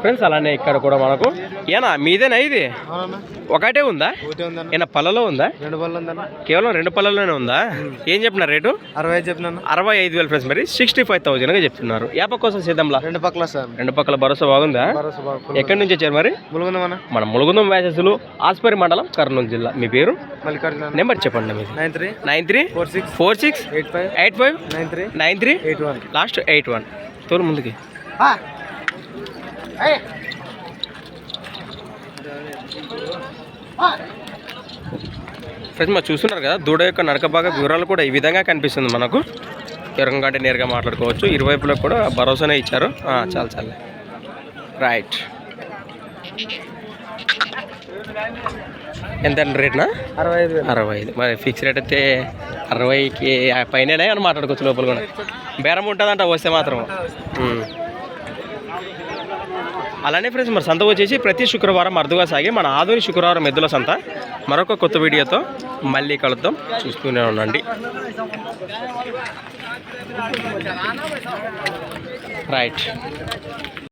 Friends అలానే ఇక్కడ కూడా మనకు. ఏనా మీదేనా ఇది? ఒకటే ఉందా? ఏనా పళ్ళలో ఉందా? కేవలం రెండు పళ్ళలోనే ఉందా? ఏం చెప్పిన రేటు? అరవై చెప్పినాను అరవై ఐదు వేలు ఫ్రెండ్స్ మరి. సిక్స్టీ ఫైవ్ థౌజండ్గా చెప్తున్నారు. యాప కోసం సిద్ధంలా రెండు పక్కల సార్. రెండు పక్కల భరోసా బాగుందా? ఎక్కడి నుంచి వచ్చారు మరి? మన ములుగుందం వ్యాసెస్లు ఆస్పరి మండలం కర్నూలు జిల్లా. మీ పేరు? నెంబర్ చెప్పండి మీది. Nine three. Nine three? Four six. Four six? Eight five. Eight five? Nine three. Nine three? Eight one. Last eight one. తోలు ముందుకి. ఫ్రెండ్స్ మరి చూస్తున్నారు కదా దూడ యొక్క నడక భాగ వివరాలు కూడా ఈ విధంగా కనిపిస్తుంది మనకు. కంటే నేరుగా మాట్లాడుకోవచ్చు. ఇరువైపులో కూడా భరోసానే ఇచ్చారు. చాలు చాలు. రైట్ ఎంత రేట్నా? అరవై ఐదు అరవై ఐదు. మరి ఫిక్స్ రేట్ అయితే అరవైకి పైన అని మాట్లాడుకోవచ్చు లోపల కూడా. బేరం ఉంటుందంట వస్తే మాత్రం. అలానే ఫ్రెండ్స్ మరి సంత వచ్చేసి ప్రతి శుక్రవారం అరుదుగా సాగి మన ఆధునిక శుక్రవారం ఎద్దుల సంత. మరొక కొత్త వీడియోతో మళ్ళీ కలుద్దాం. చూస్తూనే ఉండండి. రైట్